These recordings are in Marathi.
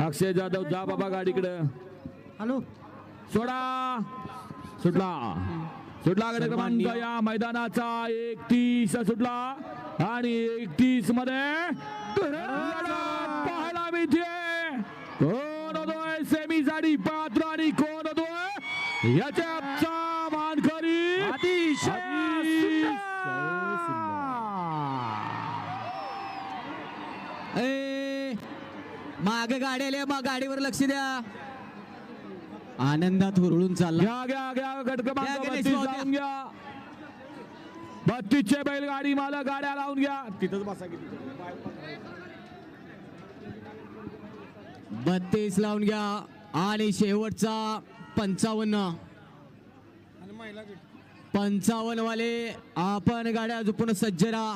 अक्षय जाधव जा बाबा गाडीकडं. हॅलो. सोडा. सुटला. सुटला गड क्रमांक या मैदानाचा एकतीस सुटला. आणि एकतीसमध्ये पाहायला मिळते. कोण होतोय? सेमी साठी पात्र आणि कोण होतोय? याच्या मानकरी अतिशय माग गाडी आली मग गाडीवर लक्ष द्या. आनंदात हुरळून चालला. घ्या घ्या घ्या गट क्रमांक घ्या, गणेश बत्तीस भाऊ, लावून घ्या. बत्तीसचे बैलगाडी मला गाड्या लावून घ्या. तिथंच बसा की बत्तीस लावून घ्या. आणि शेवटचा पंचावन्न. पंचावन्न वाले आपण गाड्या झोपून सज्ज राहा.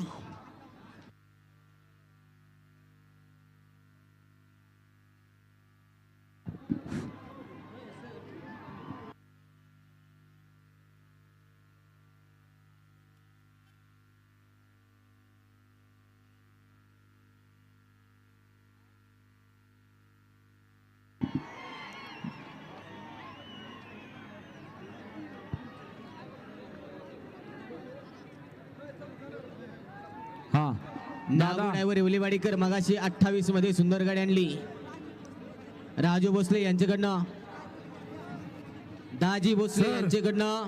हा. नागू दादा. ड्रायव्हर येवलेवाडीकर मगाशी अठ्ठावीसमध्ये सुंदर गाडी आणली. राजू भोसले यांच्याकडनं. दाजी भोसले. यांच्याकडनं.